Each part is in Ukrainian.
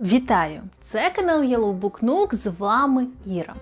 Вітаю! Це канал Yellow Book Nook, з вами Іра.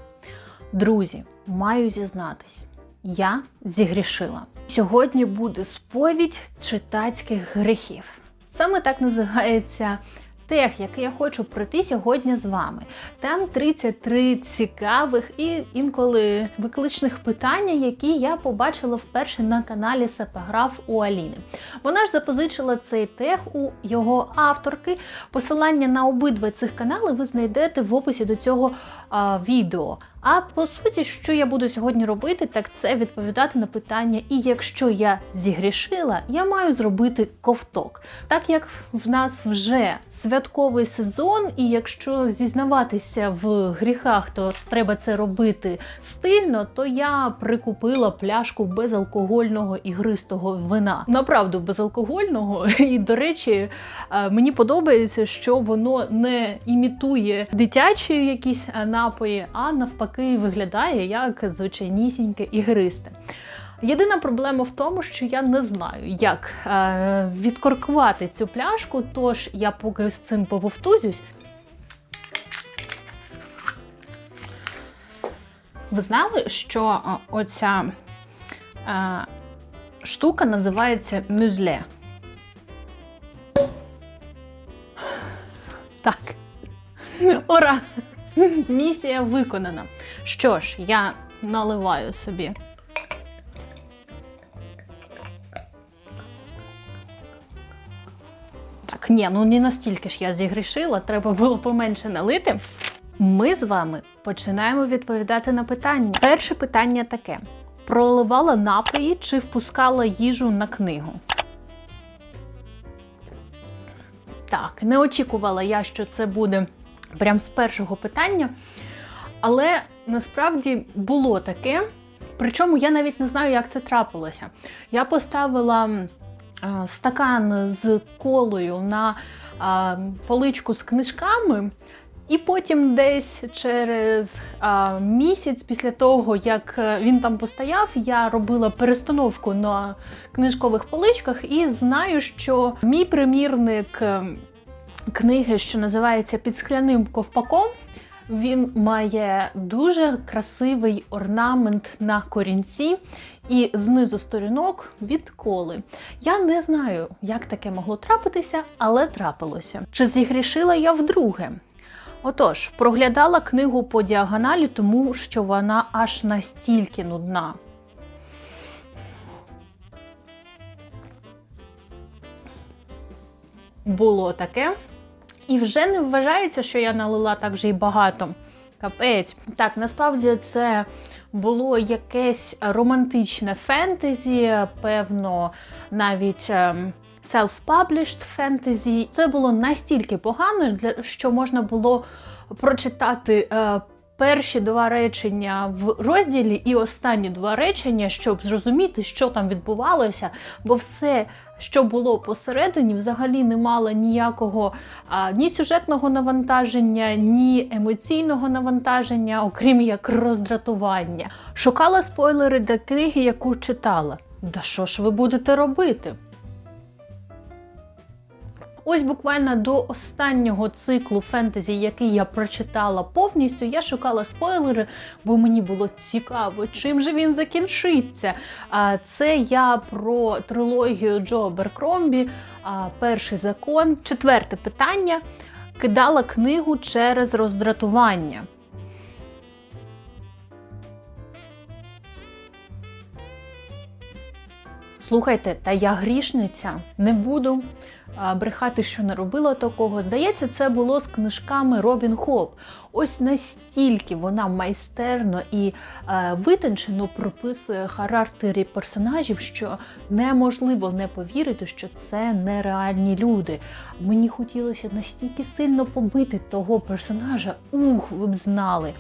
Друзі, маю зізнатись, я зігрішила. Сьогодні буде сповідь читацьких гріхів. Саме так називається тех, який я хочу пройти сьогодні з вами. Там 33 цікавих і інколи викличних питання, які я побачила вперше на каналі Сепаграф у Аліни. Вона ж запозичила цей тех у його авторки. Посилання на обидва цих канали ви знайдете в описі до цього а, відео. А по суті, що я буду сьогодні робити, так це відповідати на питання. І якщо я зігрішила, я маю зробити ковток. Так як в нас вже святковий сезон, і якщо зізнаватися в гріхах, то треба це робити стильно, то я прикупила пляшку безалкогольного ігристого вина. Направду безалкогольного. І, до речі, е, мені подобається, що воно не імітує дитячі якісь е, напої, а навпаки виглядає як звичайнісіньке ігристе. Єдина проблема в тому, що я не знаю, як е, відкоркувати цю пляшку, тож я поки з цим пововтузюсь. Ви знали, що е, оця е, штука називається мюзле? Так. Ура! Місія виконана. Що ж, я наливаю собі. Так, ні, ну не настільки ж я зігрішила, треба було поменше налити. Ми з вами починаємо відповідати на питання. Перше питання таке: проливала напої чи впускала їжу на книгу? Так, не очікувала я, що це буде прям з першого питання. Але насправді було таке. Причому я навіть не знаю, як це трапилося. Я поставила стакан з колою на поличку з книжками, і потім десь через а, місяць після того, як е, він там постояв, я робила перестановку на книжкових поличках і знаю, що мій примірник. Книги, що називається Під скляним ковпаком, він має дуже красивий орнамент на корінці і знизу сторінок відколи. Я не знаю, як таке могло трапитися, але трапилося. Чи зігрішила я вдруге? Отож, проглядала книгу по діагоналі, тому що вона аж настільки нудна. Було таке. І вже не вважається, що я налила так вже й багато. Капець. Так, насправді це було якесь романтичне фентезі, певно, навіть ем, self-published фентезі. Це було настільки погано, що можна було прочитати е, перші два речення в розділі і останні два речення, щоб зрозуміти, що там відбувалося, бо все. Що було посередині, взагалі не мала ніякого а, ні сюжетного навантаження, ні емоційного навантаження, окрім як роздратування. Шукала спойлери для книги, яку читала. Да що ж ви будете робити? Ось буквально до останнього циклу фентезі, який я прочитала повністю, я шукала спойлери, бо мені було цікаво, чим же він закінчиться. Це я про трилогію Джо Беркромбі, Перший закон. Четверте питання. Кидала книгу через роздратування. Слухайте, та я грішниця, не буду брехати, що не робила такого. Здається, це було з книжками Робін Хоп. Ось настільки вона майстерно і е, витончено прописує характері персонажів, що неможливо не повірити, що це нереальні люди. Мені хотілося настільки сильно побити того персонажа. Ух, ви б знали.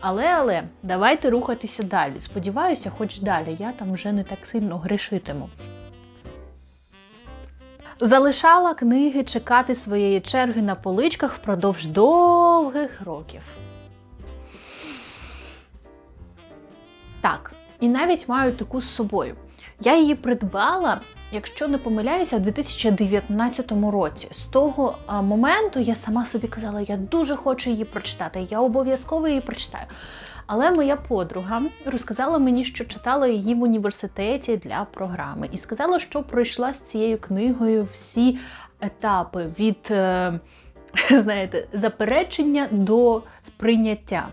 Але, але давайте рухатися далі. Сподіваюся, хоч далі я там вже не так сильно грішитиму. Залишала книги чекати своєї черги на поличках впродовж довгих років. Так, і навіть маю таку з собою. Я її придбала якщо не помиляюся, в 2019 році. З того моменту я сама собі казала, я дуже хочу її прочитати, я обов'язково її прочитаю. Але моя подруга розказала мені, що читала її в університеті для програми, і сказала, що пройшла з цією книгою всі етапи від, е, знаєте, заперечення до сприйняття.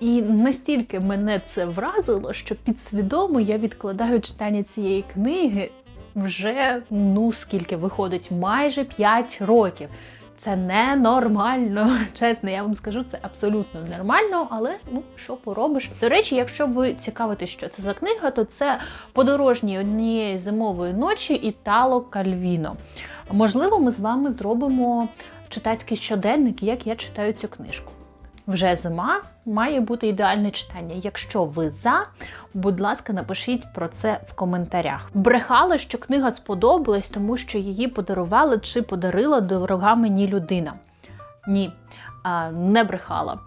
І настільки мене це вразило, що підсвідомо я відкладаю читання цієї книги вже ну скільки виходить, майже 5 років. Це ненормально. Чесно, я вам скажу, це абсолютно нормально, але ну що поробиш. До речі, якщо ви цікавитесь, що це за книга, то це подорожні однієї зимової ночі Італо Кальвіно. Можливо, ми з вами зробимо читацький щоденник, як я читаю цю книжку. Вже зима має бути ідеальне читання. Якщо ви за, будь ласка, напишіть про це в коментарях. Брехали, що книга сподобалась, тому що її подарували чи подарила дорога мені людина. Ні, не брехала.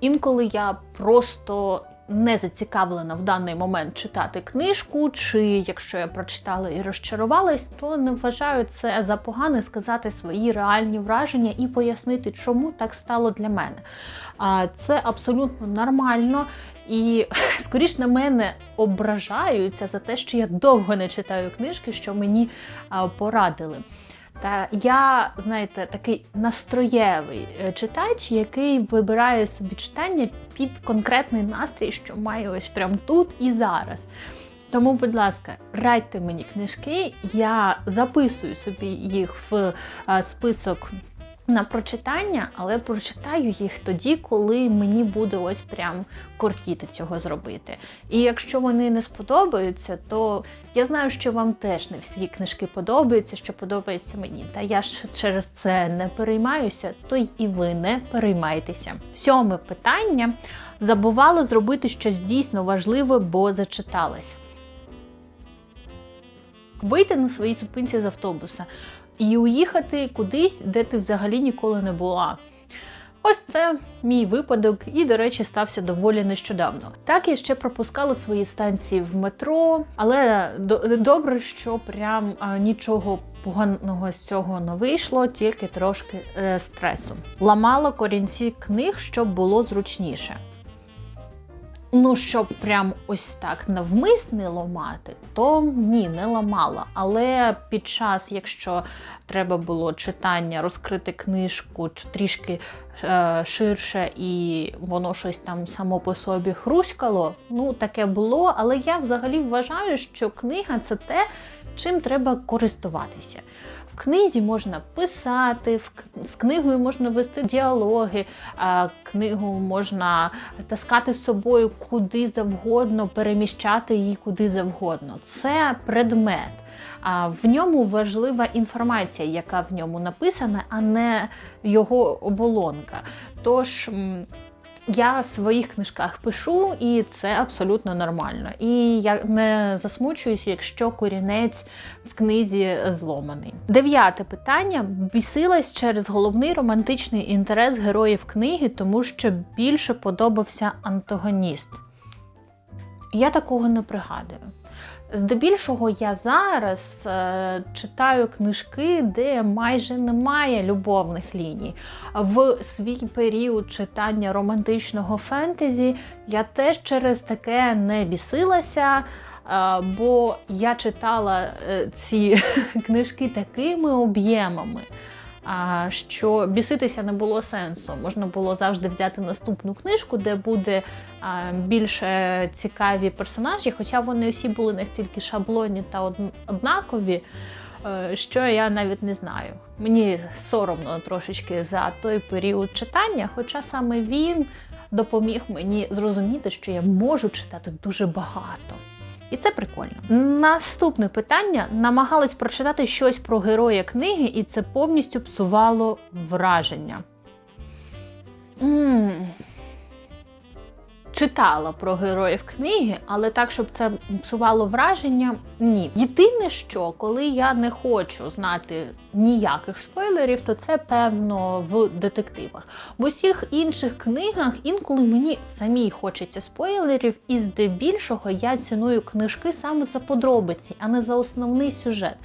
Інколи я просто не зацікавлена в даний момент читати книжку, чи якщо я прочитала і розчарувалась, то не вважаю це за погане сказати свої реальні враження і пояснити, чому так стало для мене. Це абсолютно нормально. І скоріш на мене ображаються за те, що я довго не читаю книжки, що мені порадили. Та я, знаєте, такий настроєвий е, читач, який вибирає собі читання під конкретний настрій, що має ось прямо тут і зараз. Тому, будь ласка, радьте мені книжки, я записую собі їх в е, список на прочитання, але прочитаю їх тоді, коли мені буде ось прям кортіти цього зробити. І якщо вони не сподобаються, то я знаю, що вам теж не всі книжки подобаються, що подобається мені. Та я ж через це не переймаюся, то й і ви не переймайтеся. Сьоме питання: забувала зробити щось дійсно важливе, бо зачиталась. Вийти на своїй зупинці з автобуса і уїхати кудись, де ти взагалі ніколи не була. Ось це мій випадок, і, до речі, стався доволі нещодавно. Так я ще пропускала свої станції в метро, але добре, що прям нічого поганого з цього не вийшло, тільки трошки е, стресу. Ламала корінці книг, щоб було зручніше. Ну, щоб прям ось так навмисне ламати, то ні, не ламала. Але під час, якщо треба було читання, розкрити книжку трішки е, ширше, і воно щось там само по собі хруськало, ну таке було. Але я взагалі вважаю, що книга це те, чим треба користуватися. В книзі можна писати, з книгою можна вести діалоги, книгу можна таскати з собою куди завгодно, переміщати її куди завгодно. Це предмет. А в ньому важлива інформація, яка в ньому написана, а не його оболонка. Тож я в своїх книжках пишу, і це абсолютно нормально. І я не засмучуюся, якщо корінець в книзі зломаний. Дев'яте питання: бісилась через головний романтичний інтерес героїв книги, тому що більше подобався антагоніст. Я такого не пригадую. Здебільшого я зараз е, читаю книжки, де майже немає любовних ліній. В свій період читання романтичного фентезі я теж через таке не бісилася. Е, бо я читала е, ці книжки такими об'ємами, що біситися не було сенсу. Можна було завжди взяти наступну книжку, де буде більше цікаві персонажі, хоча вони всі були настільки шаблонні та однакові. Е, що я навіть не знаю. Мені соромно трошечки за той період читання, хоча саме він допоміг мені зрозуміти, що я можу читати дуже багато. І це прикольно. Наступне питання: намагались прочитати щось про героя книги, і це повністю псувало враження. М читала про героїв книги, але так, щоб це псувало враження, ні. Єдине, що коли я не хочу знати ніяких спойлерів, то це певно в детективах. В усіх інших книгах інколи мені самій хочеться спойлерів, і здебільшого я ціную книжки саме за подробиці, а не за основний сюжет.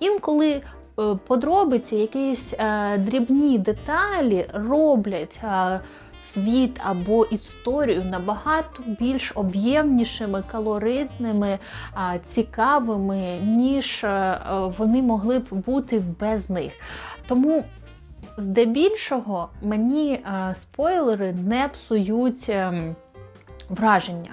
Інколи е, подробиці, якісь е, дрібні деталі роблять. Е, Світ або історію набагато більш об'ємнішими, калоритними, цікавими, ніж е, е, вони могли б бути без них. Тому, здебільшого, мені е, спойлери не псують ем, враження.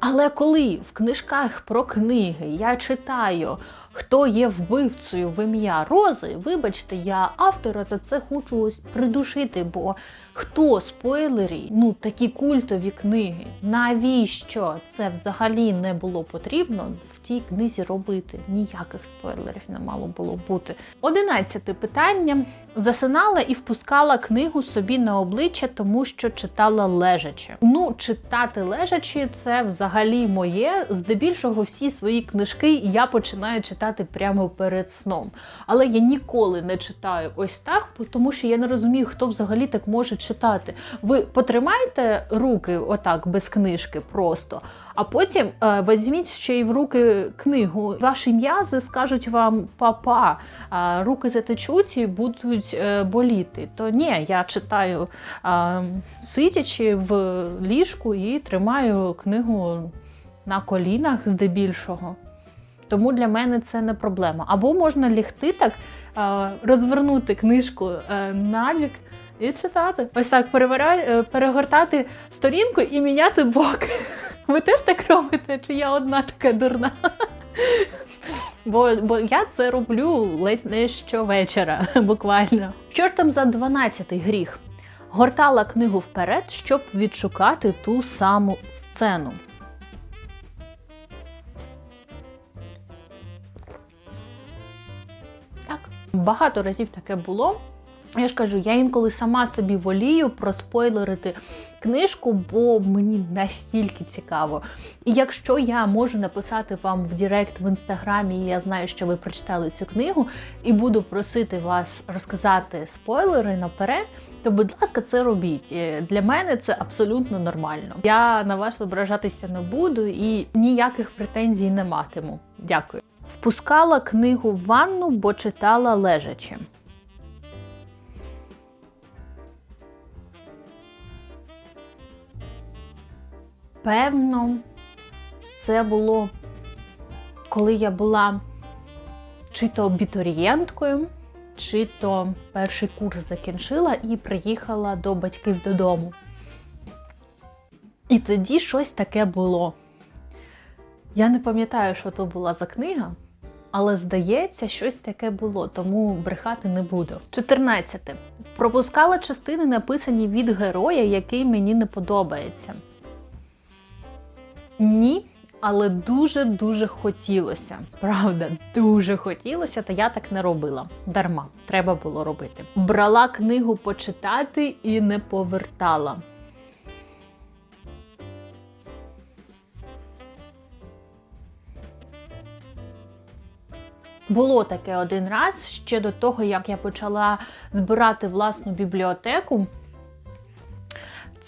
Але коли в книжках про книги я читаю, хто є вбивцею в ім'я Рози, вибачте, я автора за це хочу придушити, бо хто спойлері, ну такі культові книги, навіщо це взагалі не було потрібно в тій книзі робити? Ніяких спойлерів не мало було бути. Одинадцяте питання. Засинала і впускала книгу собі на обличчя, тому що читала лежачи. Ну, читати лежачи це взагалі моє. Здебільшого всі свої книжки я починаю читати прямо перед сном. Але я ніколи не читаю ось так, тому що я не розумію, хто взагалі так може читати. Ви потримайте руки отак без книжки просто. А потім е, візьміть ще й в руки книгу. Ваші м'язи скажуть вам папа, а руки затечуть і будуть е, боліти. То ні, я читаю е, сидячи в ліжку і тримаю книгу на колінах здебільшого. Тому для мене це не проблема. Або можна лягти так, е, розвернути книжку е, набік і читати. Ось так переверя- е, перегортати сторінку і міняти бок. Ви теж так робите, чи я одна така дурна? Бо, бо я це роблю ледь не щовечора, буквально. Що ж там за 12-й гріх? Гортала книгу вперед, щоб відшукати ту саму сцену. Так, багато разів таке було. Я ж кажу, я інколи сама собі волію проспойлерити книжку, бо мені настільки цікаво. І якщо я можу написати вам в Директ в інстаграмі, і я знаю, що ви прочитали цю книгу, і буду просити вас розказати спойлери наперед, то, будь ласка, це робіть. Е, Для мене це абсолютно нормально. Я на вас ображатися не буду і ніяких претензій не матиму. Дякую. Впускала книгу в ванну, бо читала лежачи. Певно, це було, коли я була чи то абітурієнткою, чи то перший курс закінчила і приїхала до батьків додому. І тоді щось таке було. Я не пам'ятаю, що то була за книга, але здається, щось таке було, тому брехати не буду. 14. Пропускала частини, написані від героя, який мені не подобається. Ні, але дуже-дуже хотілося. Правда, дуже хотілося, та я так не робила. Дарма, треба було робити. Брала книгу почитати і не повертала. Було таке один раз ще до того, як я почала збирати власну бібліотеку.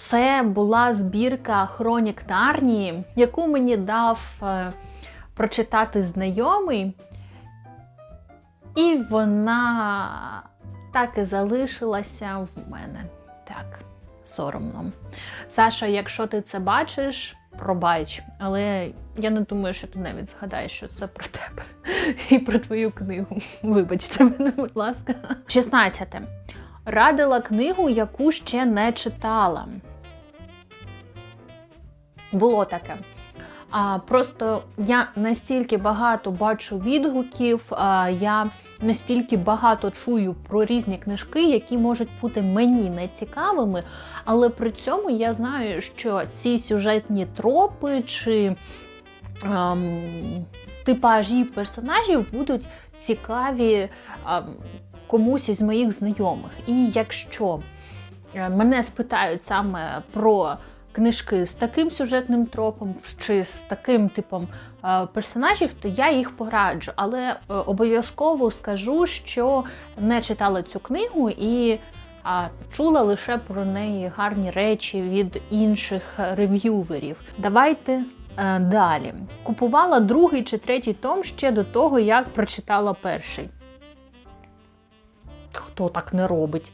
Це була збірка Хронік Нарнії, яку мені дав е, прочитати знайомий, і вона так і залишилася в мене. Так, соромно. Саша, якщо ти це бачиш, пробач, але я не думаю, що ти навіть згадаєш, що це про тебе і про твою книгу. Вибачте мене, будь ласка. 16. Радила книгу, яку ще не читала. Було таке. А, Просто я настільки багато бачу відгуків, а, я настільки багато чую про різні книжки, які можуть бути мені нецікавими, але при цьому я знаю, що ці сюжетні тропи чи ем, типажі персонажів будуть цікаві ем, комусь із моїх знайомих. І якщо е, мене спитають саме про книжки з таким сюжетним тропом чи з таким типом е, персонажів, то я їх пораджу. Але е, обов'язково скажу, що не читала цю книгу і а чула лише про неї гарні речі від інших рев'юверів. Давайте е, далі. Купувала другий чи третій том ще до того, як прочитала перший. Хто так не робить?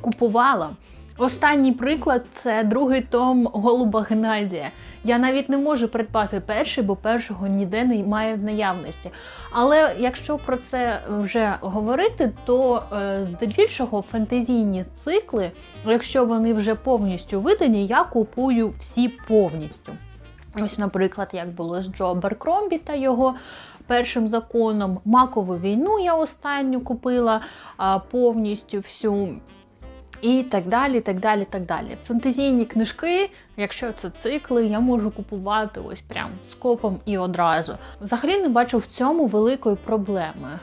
Купувала. Останній приклад це другий том Голуба Геннадія. Я навіть не можу придбати перший, бо першого ніде немає в наявності. Але якщо про це вже говорити, то е, здебільшого фентезійні цикли, якщо вони вже повністю видані, я купую всі повністю. Ось, наприклад, як було з Джо Беркромбі та його першим законом. Макову війну я останню купила повністю всю. І так далі, так далі, так далі. Фантазійні книжки, якщо це цикли, я можу купувати ось прям скопом і одразу. Взагалі не бачу в цьому великої проблеми.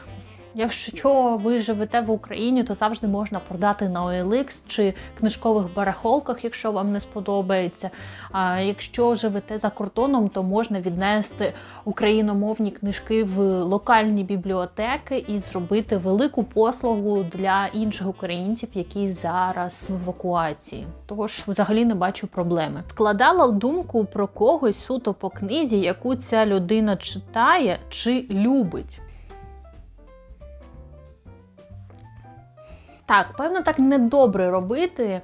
Якщо ви живете в Україні, то завжди можна продати на OLX чи книжкових барахолках, якщо вам не сподобається. А якщо живете за кордоном, то можна віднести україномовні книжки в локальні бібліотеки і зробити велику послугу для інших українців, які зараз в евакуації. Тож, взагалі не бачу проблеми. Складала думку про когось суто по книзі, яку ця людина читає чи любить. Так, певно, так недобре робити,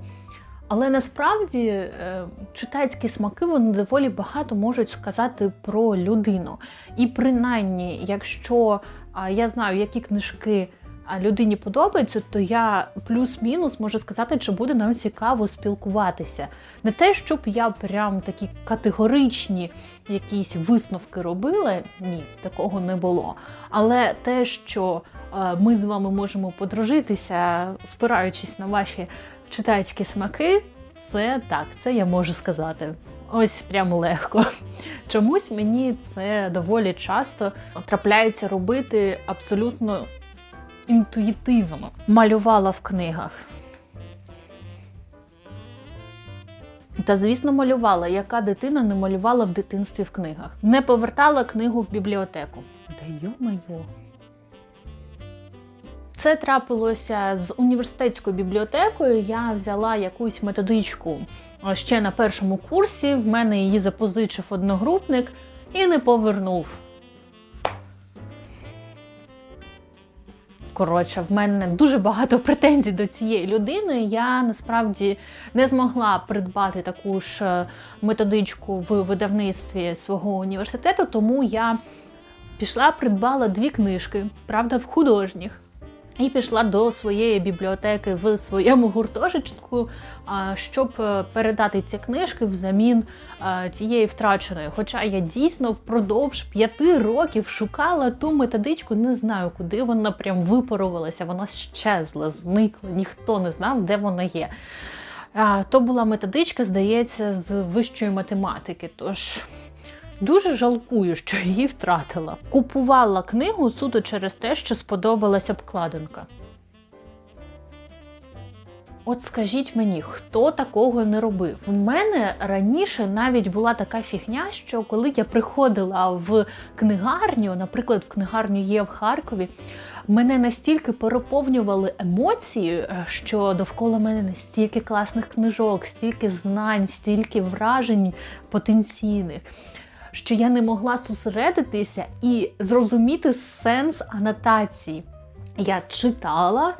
але насправді е, читацькі смаки вони доволі багато можуть сказати про людину. І принаймні, якщо я знаю, які книжки людині подобаються, то я плюс-мінус можу сказати, чи буде нам цікаво спілкуватися. Не те, щоб я прям такі категоричні якісь висновки робила, ні, такого не було. Але те, що ми з вами можемо подружитися, спираючись на ваші читацькі смаки, це так, це я можу сказати. Ось прямо легко. Чомусь мені це доволі часто трапляється робити абсолютно інтуїтивно. Малювала в книгах. Та, звісно, малювала, яка дитина не малювала в дитинстві в книгах. Не повертала книгу в бібліотеку. Та йо-майо. Це трапилося з університетською бібліотекою. Я взяла якусь методичку ще на першому курсі. В мене її запозичив одногрупник і не повернув. Коротше, в мене дуже багато претензій до цієї людини. Я насправді не змогла придбати таку ж е, методичку в видавництві свого університету, тому я пішла, придбала дві книжки, правда, в художніх. І пішла до своєї бібліотеки в своєму гуртожитку, щоб е, передати ці книжки взамін цієї втраченої. Хоча я дійсно впродовж п'яти років шукала ту методичку, не знаю, куди вона прям випарувалася, вона щезла, зникла, ніхто не знав, де вона є. То була методичка, здається, з вищої математики. Тож Дуже жалкую, що її втратила. Купувала книгу суто через те, що сподобалася обкладинка. От скажіть мені, хто такого не робив? У мене раніше навіть була така фігня, що коли я приходила в книгарню, наприклад, в книгарню є в Харкові, мене настільки переповнювали емоції, е, що довкола мене настільки класних книжок, стільки знань, стільки вражень потенційних що я не могла зосередитися і зрозуміти сенс анотації. Я читала,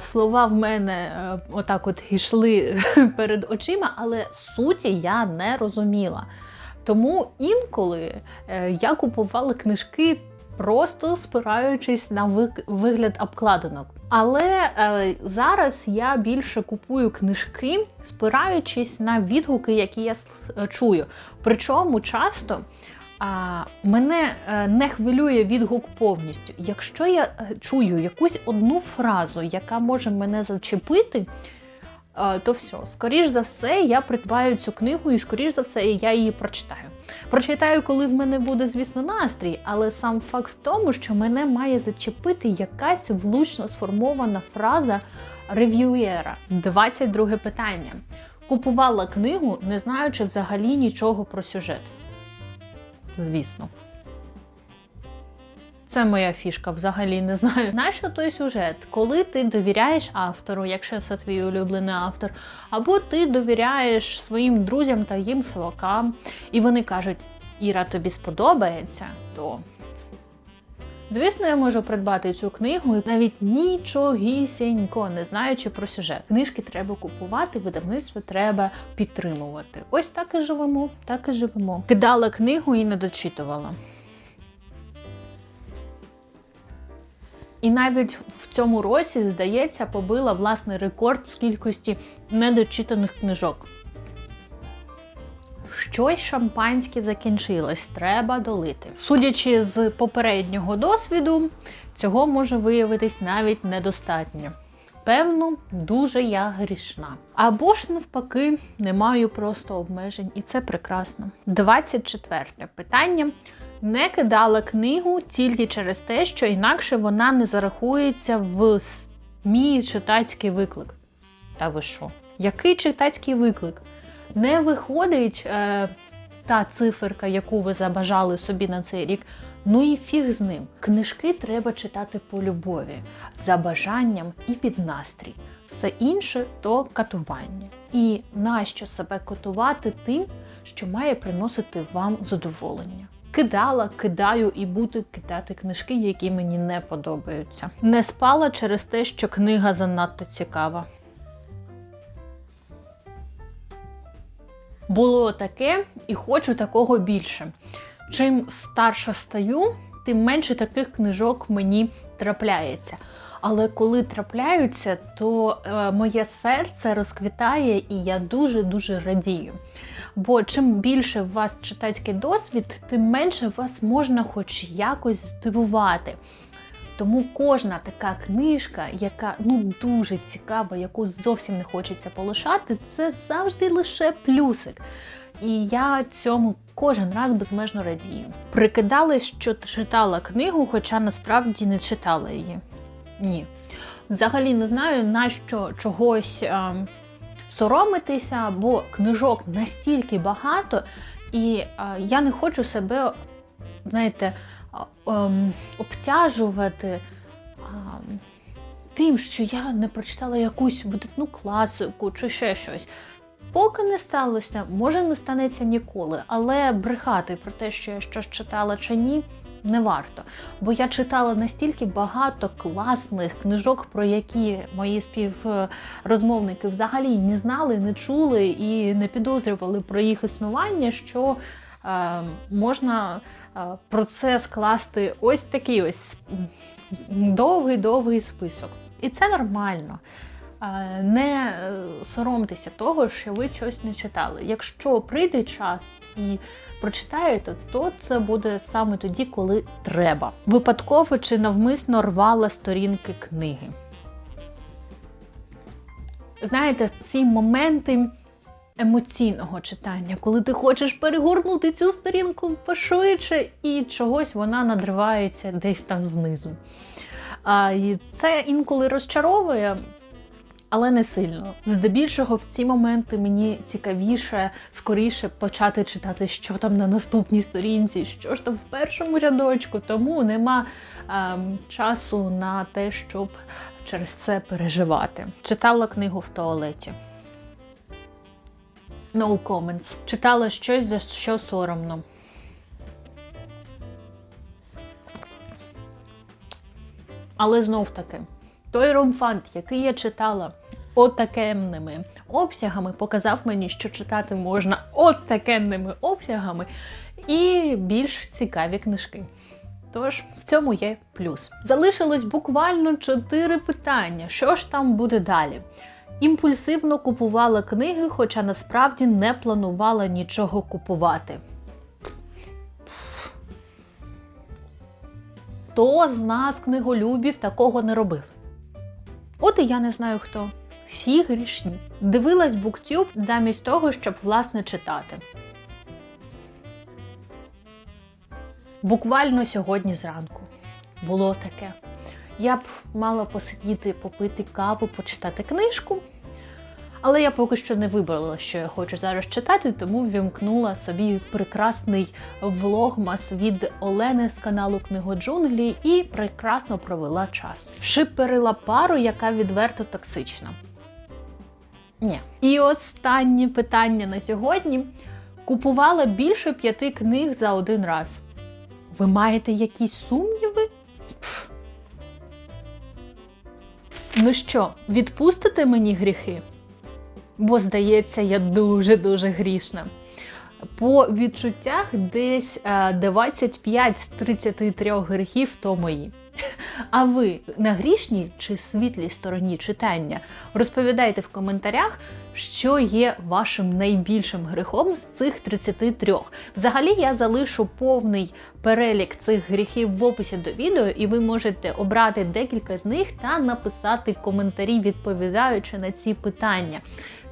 слова в мене е, отак от йшли перед очима, але суті я не розуміла. Тому інколи е, я купувала книжки, просто спираючись на вигляд обкладинок. Але е, зараз я більше купую книжки, спираючись на відгуки, які я е, чую. Причому часто а, мене е, не хвилює відгук повністю. Якщо я е, чую якусь одну фразу, яка може мене зачепити, то все, скоріш за все, я придбаю цю книгу, і скоріш за все, я її прочитаю. Прочитаю, коли в мене буде, звісно, настрій, але сам факт в тому, що мене має зачепити якась влучно сформована фраза рев'юєра. 22 питання. Купувала книгу, не знаючи взагалі нічого про сюжет. Звісно. Це моя фішка, взагалі не знаю. Нащо той сюжет? Коли ти довіряєш автору, якщо це твій улюблений автор, або ти довіряєш своїм друзям та їм свакам, і вони кажуть, Іра, тобі сподобається, то. Звісно, я можу придбати цю книгу і навіть нічогісінько, не знаючи про сюжет. Книжки треба купувати, видавництво треба підтримувати. Ось так і живемо, так і живемо. Кидала книгу і не дочитувала. І навіть в цьому році, здається, побила власний рекорд з кількості недочитаних книжок. Щось шампанське закінчилось, треба долити. Судячи з попереднього досвіду, цього може виявитись навіть недостатньо. Певно, дуже я грішна. Або ж навпаки, не маю просто обмежень, і це прекрасно. 24 питання. Не кидала книгу тільки через те, що інакше вона не зарахується в мій читацький виклик. Та ви що? Який читацький виклик? Не виходить е, та циферка, яку ви забажали собі на цей рік. Ну і фіг з ним. Книжки треба читати по любові, за бажанням і під настрій. Все інше то катування. І нащо себе катувати тим, що має приносити вам задоволення? Кидала, кидаю і буду кидати книжки, які мені не подобаються. Не спала через те, що книга занадто цікава. Було таке і хочу такого більше. Чим старша стаю, тим менше таких книжок мені трапляється. Але коли трапляються, то е, моє серце розквітає і я дуже-дуже радію. Бо чим більше у вас читацький досвід, тим менше вас можна хоч якось здивувати. Тому кожна така книжка, яка ну дуже цікава, яку зовсім не хочеться полишати, це завжди лише плюсик. І я цьому кожен раз безмежно радію. Прикидалась, що читала книгу, хоча насправді не читала її. Ні. Взагалі не знаю, на що чогось е, соромитися, бо книжок настільки багато, і е, я не хочу себе, знаєте, ем, обтяжувати тим, що я не прочитала якусь видатну класику чи ще щось. Поки не сталося, може не станеться ніколи, але брехати про те, що я щось читала чи ні, не варто. Бо я читала настільки багато класних книжок, про які мої співрозмовники взагалі не знали, не чули і не підозрювали про їх існування, що е, можна е, про це скласти ось такий ось довгий-довгий список. І це нормально. Е, Не соромтеся того, що ви щось не читали. Якщо прийде час і прочитаєте, то це буде саме тоді, коли треба. Випадково чи навмисно рвала сторінки книги. Знаєте, ці моменти емоційного читання, коли ти хочеш перегорнути цю сторінку пошвидше, і чогось вона надривається десь там знизу. А, І це інколи розчаровує. Але не сильно. Здебільшого в ці моменти мені цікавіше, скоріше почати читати, що там на наступній сторінці, що ж там в першому рядочку, тому нема ем, часу на те, щоб через це переживати. Читала книгу в туалеті. No comments. Читала щось, за що соромно. Але знов таки, той ромфант, який я читала отакенними обсягами, показав мені, що читати можна отакенними обсягами і більш цікаві книжки. Тож, в цьому є плюс. Залишилось буквально чотири питання. Що ж там буде далі? Імпульсивно купувала книги, хоча насправді не планувала нічого купувати. Хто з нас, книголюбів, такого не робив? От і я не знаю хто. Всі грішні. Дивилась буктюб замість того, щоб власне читати. Буквально сьогодні зранку було таке. Я б мала посидіти, попити каву, почитати книжку. Але я поки що не вибрала, що я хочу зараз читати, тому вімкнула собі прекрасний влогмас від Олени з каналу Книгоджунглі і прекрасно провела час. Шиперила пару, яка відверто токсична. Ні. І останнє питання на сьогодні. Купувала більше п'яти книг за один раз. Ви маєте якісь сумніви? Пф. Ну що, відпустите мені гріхи? Бо, здається, я дуже-дуже грішна. По відчуттях десь е, 25 з 33 гріхів то мої. А ви на грішній чи світлій стороні читання? Розповідайте в коментарях, що є вашим найбільшим гріхом з цих 33. Взагалі я залишу повний перелік цих гріхів в описі до відео, і ви можете обрати декілька з них та написати коментарі, відповідаючи на ці питання.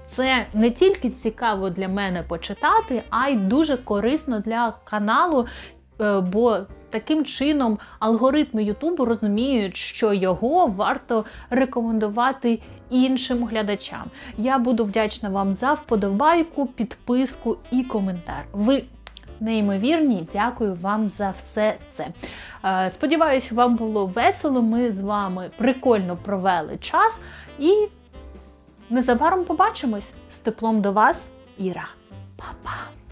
Це не тільки цікаво для мене почитати, а й дуже корисно для каналу, е, бо таким чином алгоритми Ютубу розуміють, що його варто рекомендувати іншим глядачам. Я буду вдячна вам за вподобайку, підписку і коментар. Ви неймовірні, дякую вам за все це. Е, Сподіваюсь, вам було весело. Ми з вами прикольно провели час і незабаром побачимось з теплом до вас, Іра. Па-па!